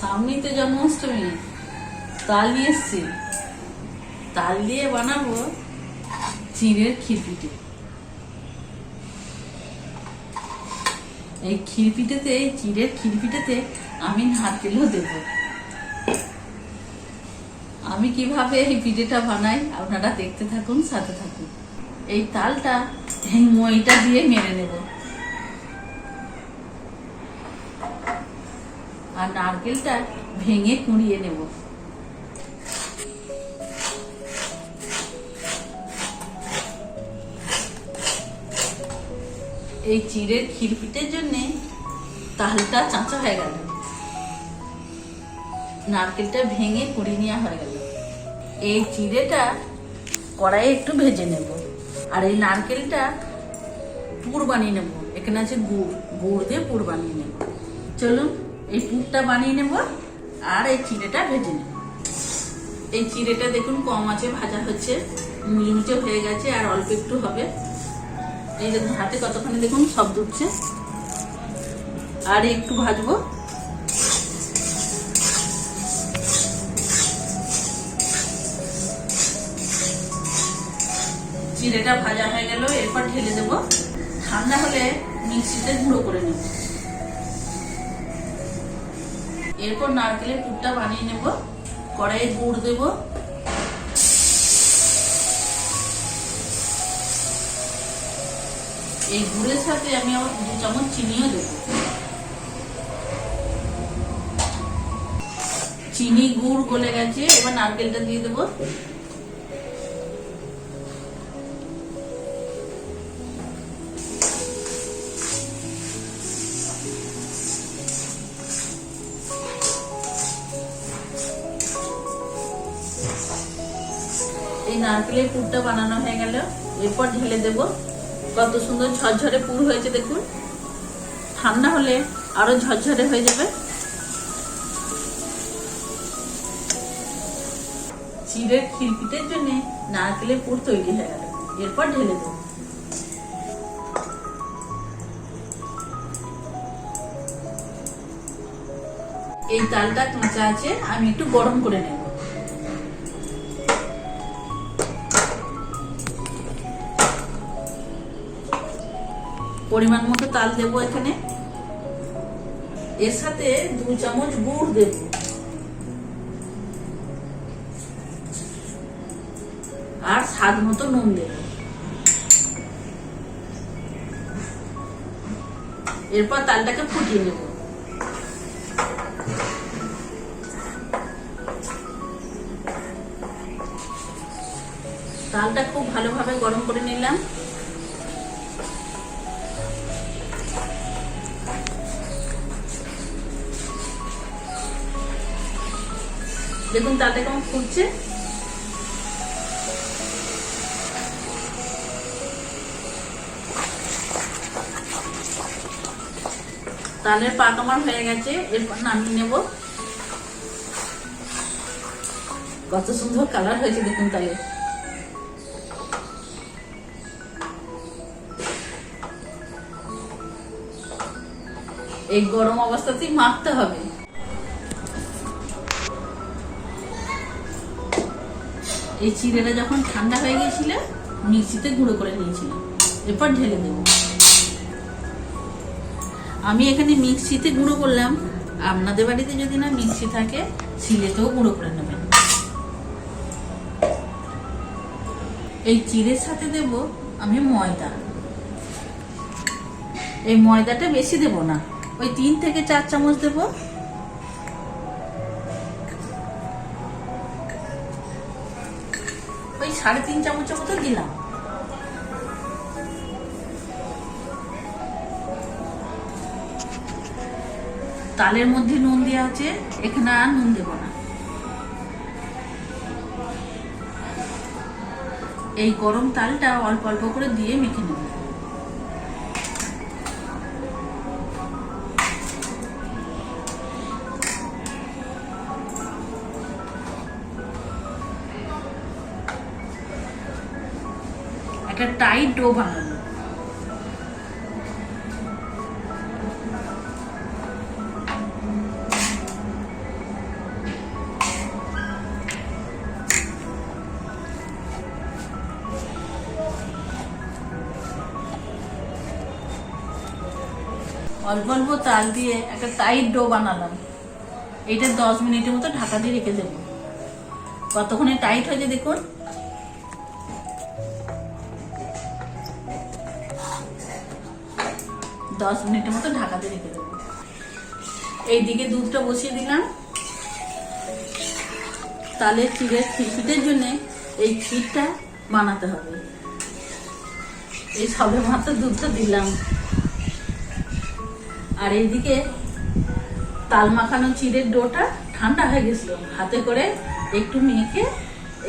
সামনেই তো জন্মাষ্টমী। তাল নিয়ে এসছি। তাল দিয়ে বানাবো চিড়ের খিরপিটে এই খিরপিটেতে এই চিড়ের খিরপিটেতে আমি নারকেলও দেব। আমি কীভাবে এই পিঠেটা বানাই আপনারা দেখতে থাকুন, সাথে থাকুন। এই তালটা এই মইটা দিয়ে মেরে নেব। আর নারকেলটা ভেঙে কুড়িয়ে নেব। এই চিড়ের খিরপিটের জন্যে তালটা চাঁচা হয়ে গেল। নারকেলটা ভেঙে কুড়িয়ে নেওয়া হয়ে গেল। এই চিড়েটা কড়াইয়ে একটু ভেজে নেব আর এই নারকেলটা পুর বানিয়ে নেব। এখানে আছে গুড়। গুড় দিয়ে পুর বানিয়ে নেব। চলুন এই পুরটা বানিয়ে নেব আর এই চিড়েটা ভেজে নেব। এই চিড়েটা দেখুন কম আছে, ভাজা হচ্ছে মুচমুচে হয়ে গেছে আর অল্প একটু হবে। এই দেখুন, হাতে কতখানি দেখুন সব উঠছে আর একটু ভাজবো। চিড়েটা ভাজা হয়ে গেল, এরপর ঢেলে দেব। ঠান্ডা হলে মিক্সিতে গুঁড়ো করে নেব। এরপর নারকেলের পুরটা বানিয়ে নেব, কড়াইয়ে গুড় দেব। এই গুড়ের সাথে আমি আবার দু চামচ চিনিও দেব। চিনি, গুড় গলে গেছে, এবার নারকেলটা দিয়ে দেবো। এই নারকেলের পুরটা বানানো হয়ে গেল। এরপর ঢেলে দেব। কত সুন্দর ঝরঝরে পুর হয়েছে, দেখুন। ঠান্ডা হলে আরও ঝরঝরে হয়ে যাবে। চিড়ের খিরপিটের জন্য নারকেলের পুর তৈরি হয়ে গেল। এরপর ঢেলে দেব। এই তালটা কাঁচা আছে, আমি একটু গরম করে নেব। পরিমাণ মতো তাল দেব এখানে। এর সাথে দু চামচ গুড় দেব। আর স্বাদ মতো নুন দেব। এরপর তালটাকে ফুটিয়ে নেব। তালটা খুব ভালোভাবে গরম করে নিলাম। দেখুন তাতে কেমন ফুটছে। তালের পাক আমার হয়ে গেছে, এরপর নামিয়ে নেব। কত সুন্দর কালার হয়েছে দেখুন তালে এই গরম অবস্থাতেই মাখতে হবে। এই চিড়েটা যখন ঠান্ডা হয়ে গিয়েছিল মিক্সিতে গুঁড়ো করে নিয়েছিলাম। এরপর ঢেলে দেব। আমি এখানে মিক্সিতে গুঁড়ো করলাম। আপনাদের বাড়িতে যদি না মিক্সি থাকে শিলেতেও গুঁড়ো করে নেবেন। এই চিড়ের সাথে দেব আমি ময়দা। এই ময়দাটা বেশি দেব না। ওই তিন থেকে চার চামচ দেবো। ওই সাড়ে তিন চামচের মতো দিলাম। তালের মধ্যে নুন দেওয়া আছে এখানে আর নুন দেব না। এই গরম তালটা অল্প অল্প করে দিয়ে মেখে নেব। একটা টাইট ডো বানানো অল্প অল্প তাল দিয়ে একটা টাইট ডো বানালাম এইটা দশ মিনিটের মতো ঢাকা দিয়ে রেখে দেবো। কতক্ষণে টাইট হয়েছে দেখুন? দশ মিনিটের মতো ঢাকাতে রেখে দেবো। এইদিকে দুধটা বসিয়ে দিলাম। তাহলে চিড়ের খিরপিটের জন্য এই ক্ষীরটা বানাতে হবে। এই সবে মাত্র দুধটা দিলাম। আর এইদিকে তাল মাখানো চিড়ের ডোটা ঠান্ডা হয়ে গেছিল। হাতে করে একটু মেখে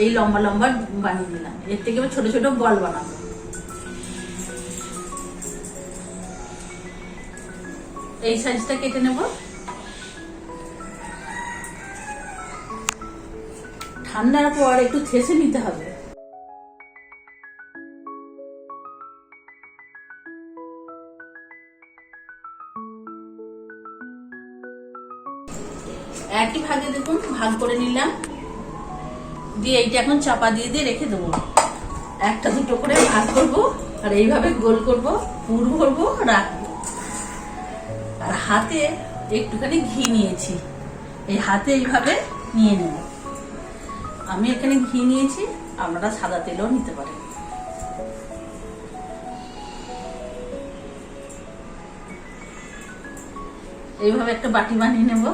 এই লম্বা লম্বা বানিয়ে দিলাম। এর থেকে ছোট ছোট বল বানাবো। এই সাইজটা কেটে নেব। ঠান্ডার পর একটু থেসে নিতে হবে। একই ভাগে দেখুন, ভাগ করে নিলাম। দিয়ে এইটা এখন চাপা দিয়ে দিয়ে রেখে দেবো। একটা দুটো করে ভাগ করব, আর এইভাবে গোল করব, পুর ভরবো, রাখব। হাতে একটুখানি ঘি নিয়েছি। এই হাতে এইভাবে নিয়ে নেব। আমি এখানে ঘি নিয়েছি, আপনারা সাদা তেলও নিতে পারেন। এইভাবে একটা বাটি বানিয়ে নেব।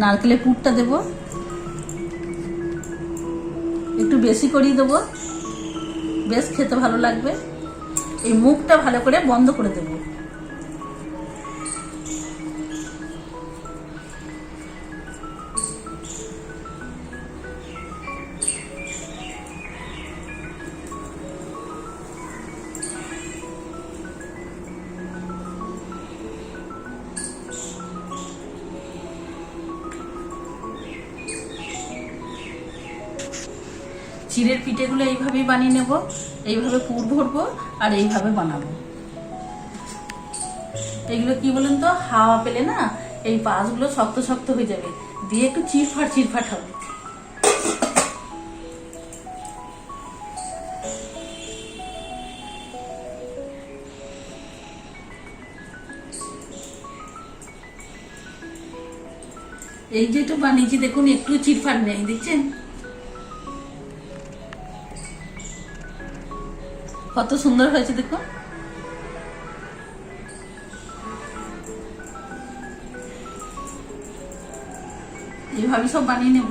নারকেলের পুরটা দেব। একটু বেশি করিয়ে দেবো। বেশ খেতে ভালো লাগবে। এই মুখটা ভালো করে বন্ধ করে দেব। চিড়ের পিঠেগুলো এইভাবেই বানিয়ে নেব, এইভাবে পুর ভরবো আর এইভাবে বানাবো। এগুলো কি বলুন তো, হাওয়া পেলে না এই পাশগুলো শক্ত শক্ত হয়ে যাবে। দিয়ে একটু চিরফাট চিরফাট হবে। এই যেটা বানিয়েছি, দেখুন, একটু চিরফাট নেই, দেখছেন? কত সুন্দর হয়েছে দেখুন এইভাবে সব বানিয়ে নেব।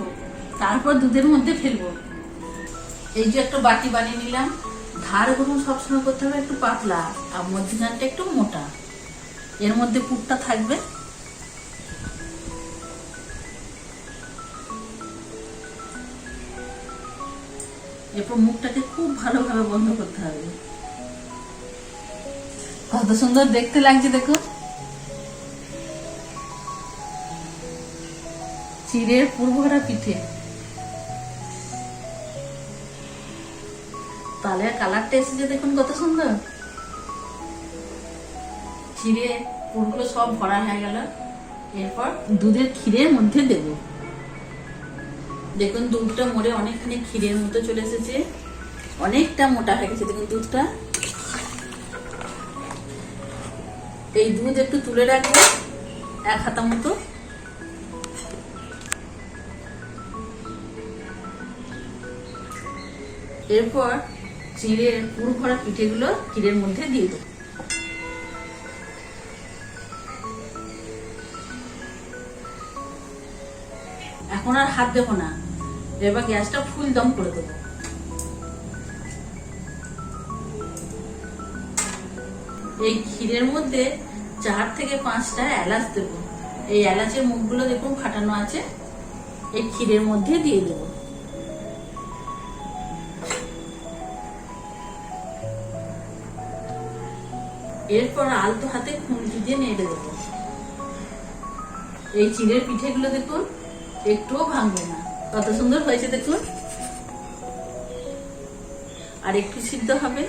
তারপর দুধের মধ্যে ফেলব। এই যে একটা বাটি বানিয়ে নিলাম। ধার ধারগুলো সবসময় করতে হবে একটু পাতলা, আর মধ্যখানটা একটু মোটা। এর মধ্যে পুরটা থাকবে। এরপর মুখটাকে খুব ভালোভাবে বন্ধ করতে হবে। কত সুন্দর দেখতে লাগছে, দেখুন। চিড়ের পূর্বরা পিঠে। তালের কালারটা এসেছে, দেখুন কত সুন্দর। চিড়ে পুরগুলো সব ভরা হয়ে গেল। এরপর দুধের ক্ষীরের মধ্যে দেব। দেখুন, দুধটা মরে অনেকখানি ক্ষীরের মতো চলে এসেছে। অনেকটা মোটা হয়ে গেছে, দেখুন দুধটা। এই দুধ একটু তুলে রাখব, এক হাতা মতো। এরপর চিড়ের পুরো ভরা পিঠেগুলো ক্ষীরের মধ্যে দিয়ে দেবো। এখন আর হাত দেবো না। এবার গ্যাসটা ফুল দম করে দেবো। এই ক্ষীরের মধ্যে চার থেকে পাঁচটা এলাচ দেবো। এই এলাচের মুখগুলো দেখুন ফাটানো আছে। এই ক্ষীরের মধ্যে দিয়ে দেবো। এরপর আলতো হাতে খুন্তি দিয়ে নেড়ে দেবো। এই চিড়ের পিঠেগুলো দেখুন, একটুও ভাঙবে না। কত সুন্দর হয়েছে, দেখুন। আর একটু সিদ্ধ হবে।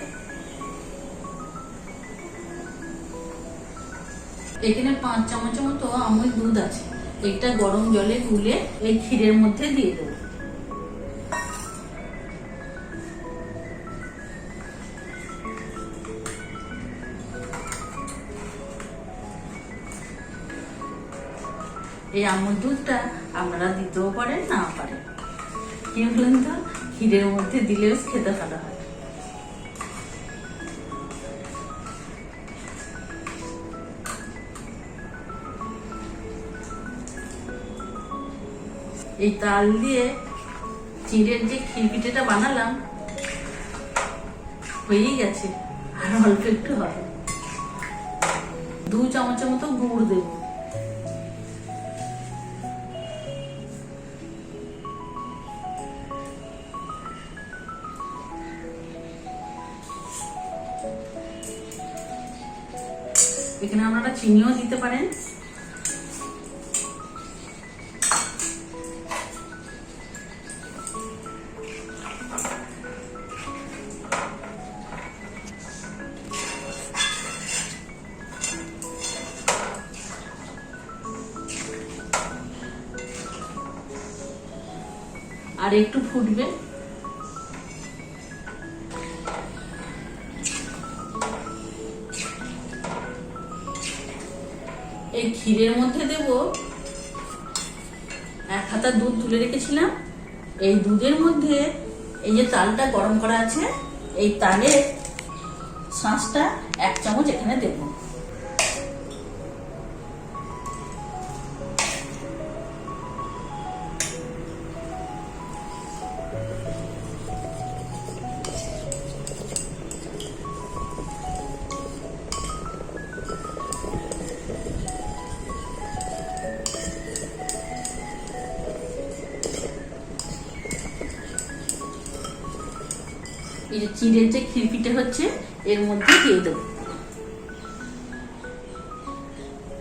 এখানে পাঁচ চামচ মতো আমুল দুধ আছে। এটা গরম জলে গুলে এই ক্ষীরের মধ্যে দিয়ে দেব। এই আমুল দুধটা আপনারা দিতেও পারেন, না বলেন তো ক্ষীরের মধ্যে দিলেও খেতে ভালো হয়। এই তাল দিয়ে চিড়ের যে ক্ষীর পিঠেটা বানালাম, হয়েই গেছে, আর অল্প একটু হবে। দু চামচের মতো গুড় দেব। এখানে আপনারা চিনিও দিতে পারেন। আর একটু ফুটবে। এই ক্ষীরের মধ্যে দেব এক হাতা দুধ তুলে রেখেছিলাম। এই দুধের মধ্যে এই যে তালটা গরম করা আছে, এই তালের শাঁসটা এক চামচ এখানে দেবো। এই যে চিড়ের যে খিরপিটে হচ্ছে, এর মধ্যে দিয়ে দেবো।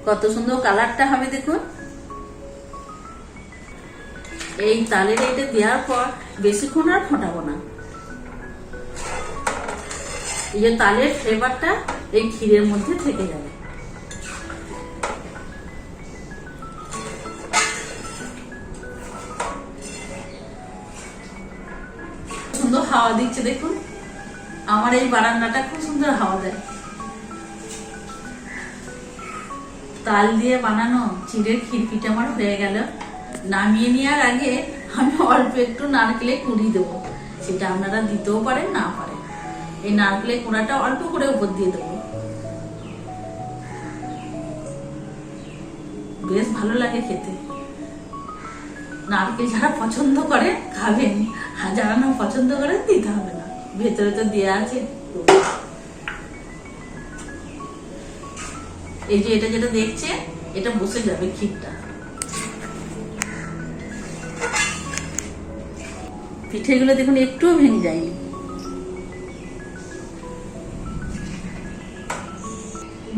কত সুন্দর কালারটা হবে দেখুন। এই তালের এটা দেওয়ার পর বেশিক্ষণ আর ফোটাবো না। এই যে তালের ফ্লেভারটা এই ক্ষীরের মধ্যে থেকে যাবে। সুন্দর হাওয়া দিচ্ছে, দেখুন। আমার এই বারান্দাটা খুব সুন্দর হাওয়া দেয়। তাল দিয়ে বানানো চিড়ের খিরপিটা আমার হয়ে গেল। নামিয়ে নেওয়ার আগে আমি অল্প একটু নারকেলে কুড়ি দেবো। সেটা আপনারা দিতেও পারেন, না পারেন। এই নারকেলের কুড়াটা অল্প করে উপর দিয়ে দেবো। বেশ ভালো লাগে খেতে। নারকেল যারা পছন্দ করে, খাবেন। আর যারা পছন্দ করে দিতে হবে না। ভেতরে তো দেওয়া আছে। এই যে এটা যেটা দেখছে, এটা বসে যাবে ক্ষীরটা। পিঠেগুলো দেখুন, একটুও ভেঙে যায়নি।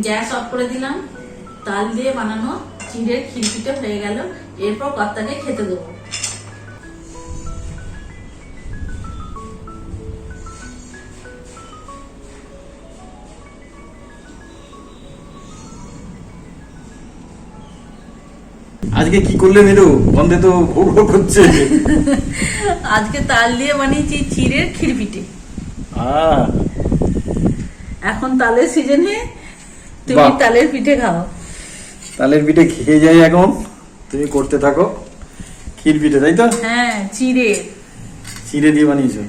গ্যাস অফ করে দিলাম। তাল দিয়ে বানানো চিড়ের খিরপিটা হয়ে গেল। এরপর কর্তাকে খেতে দেবো। আজকে কি করলে মেরু? বন্ধে তো ভোগ ভোগ করছে। আজকে তাল দিয়ে বানিয়েছি চিড়ের খিরপিটে এখন তালের সিজনে তুমি তালের পিঠে খাও। তালের পিঠে খেয়ে যাই এখন। তুমি করতে থাকো। ক্ষীর পিঠে তাই তো? হ্যাঁ চিড়ের চিড়ে দিয়ে বানিয়েছো।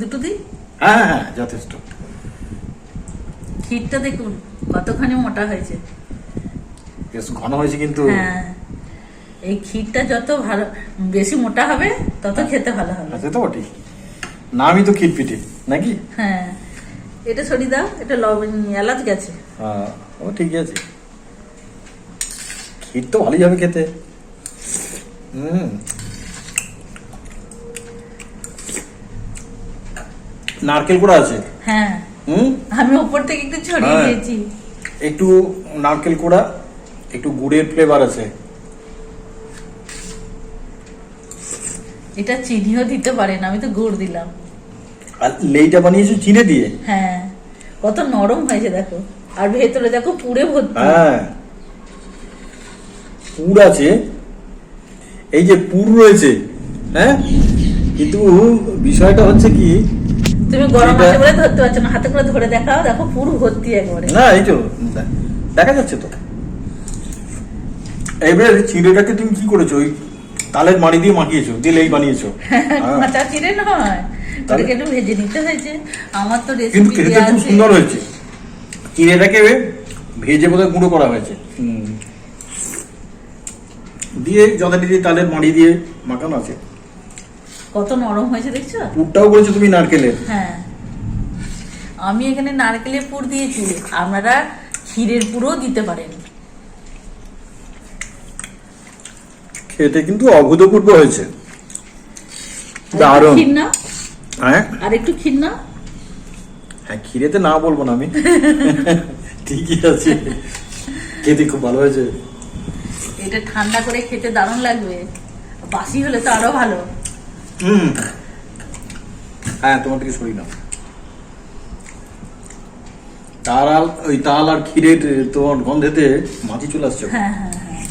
দুটো দিন হ্যাঁ হ্যাঁ যথেষ্ট। ক্ষীরটা দেখুন কতখানি মোটা হয়েছে। বেশ ঘন হয়েছে কিন্তু। হ্যাঁ। এই ক্ষীরটা যত ভালো বেশি মোটা হবে তত খেতে ভালো হবে। আছে তো বটে নামই তো ক্ষীর পিঠে নাকি? হ্যাঁ। এটা সরিয়ে দাও এটা লবণ এলাচ গেছে। হ্যাঁ, ও ঠিক আছে। ক্ষীর তো ভালোই হবে খেতে। হুম। নারকেল কুড়া আছে? হ্যাঁ। হুম? আমি উপর থেকে একটু ছড়িয়ে হ্যাঁ। দিয়েছি। একটু নারকেল কুড়া একটু গুড়ের ফ্লেভার আছে। এটা চিনিও দিতে পারেন আমি তো গুড় দিলাম। আর লেইটা বানিয়েছো দিয়ে? হ্যাঁ। কত নরম হয়েছে দেখো। আর ভেতরে দেখো পুড়ে ভর্তি। হ্যাঁ। পুর আছে। এই যে পুর রয়েছে হ্যাঁ? কিন্তু বিষয়টা হচ্ছে কি তুমি গরম আছে বলে ধরতে পারছ না হাতে করে ধরে দেখাও দেখো পুরো ভর্তি একবারে। না এই তো দেখা যাচ্ছে তো। এবার চিড়েটাকে তুমি কি করেছ? ওই তালের মাড়ি দিয়ে মাখিয়েছো দিয়ে লেই বানিয়েছো? হ্যাঁ। কাঁচা চিড়ে নয় তাহলে? ওটাকে একটু ভেজে নিতে হয়েছে। আমার তো কিন্তু খেতে খুব সুন্দর হয়েছে। চিড়েটাকে ভেজে বোধহয় গুঁড়ো করা হয়েছে। দিয়ে যথারীতি তালের মাড়ি দিয়ে মাখানো আছে। কত নরম হয়েছে দেখছ? পুরটাও করেছ তুমি নারকেলের হ্যাঁ। আমি এখানে নারকেলের পুর দিয়েছি আপনারা ক্ষীরের পুরও দিতে পারেন। খেতে কিন্তু অভূতপূর্ব হয়েছে। দারুণ ক্ষীর না? হ্যাঁ? আর একটু ক্ষীর না? হ্যাঁ ক্ষীরেতে না বলব না আমি। ঠিকই আছে। খেতে খুব ভালো হয়েছে। এটা ঠান্ডা করে খেতে দারুণ লাগবে। বাসি হলে তো আরও ভালো। হুম হ্যাঁ তোমার থেকে সরি না। তাল আর ওই তাল আর ক্ষীরের তোমার গন্ধেতে মাছি চলে আসছে। হ্যাঁ হ্যাঁ হ্যাঁ।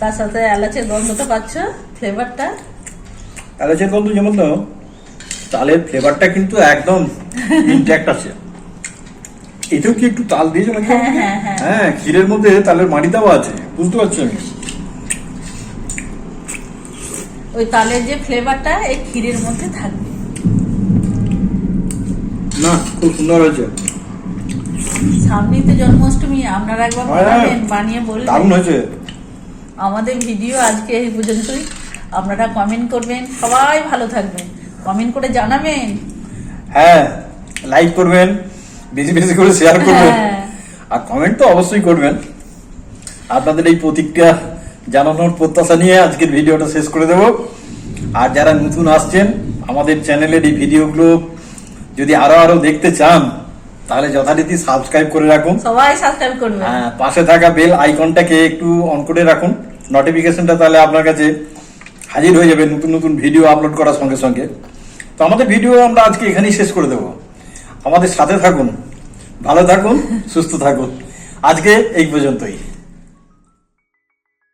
তার সাথে এলাচের গন্ধটা পাচ্ছ ফ্লেভারটা। এলাচের গন্ধ যেমন তো তালের ফ্লেভারটা কিন্তু একদম ইনট্যাক্ট আছে। এতেও কি একটু তাল দিয়েছ নাকি? হ্যাঁ, হ্যাঁ, হ্যাঁ। হ্যাঁ ক্ষীরের মধ্যে তালের মাটি দেওয়া আছে বুঝতে পারছি আমি। ওই তালের যে ফ্লেভারটা এই ক্ষীরের মধ্যে থাকবে। না খুব সুন্দর হয়েছে। সামনেই তো জন্মাষ্টমী আপনারা একবার হ্যাঁ, বানাবেন বানিয়ে বলবেন দারুণ হয়েছে। আমাদের ভিডিও আজকে এই পর্যন্তই। আপনারা কমেন্ট করবেন সবাই ভালো থাকবেন। কমেন্ট করে জানাবেন। হ্যাঁ লাইক করবেন বেশি বেশি করে শেয়ার করবেন। হ্যাঁ। আর কমেন্ট তো অবশ্যই করবেন। আপনাদের এই প্রতিক্রিয়া জানানোর প্রত্যাশা নিয়ে আজকের ভিডিওটা শেষ করে দেব। আর যারা নতুন আসছেন আমাদের চ্যানেলের এই ভিডিওগুলো যদি আরও আরও দেখতে চান তাহলে যথারীতি সাবস্ক্রাইব করে রাখুন। সবাই সাবস্ক্রাইব করবেন। হ্যাঁ, পাশে থাকা বেল আইকনটাকে একটু অন করে রাখুন। নোটিফিকেশনটা তাহলে আপনার কাছে হাজির হয়ে যাবে নতুন নতুন ভিডিও আপলোড করার সঙ্গে সঙ্গে। তো আমাদের ভিডিও আমরা আজকে এখানেই শেষ করে দেব। আমাদের সাথে থাকুন ভালো থাকুন সুস্থ থাকুন। আজকে এই পর্যন্তই।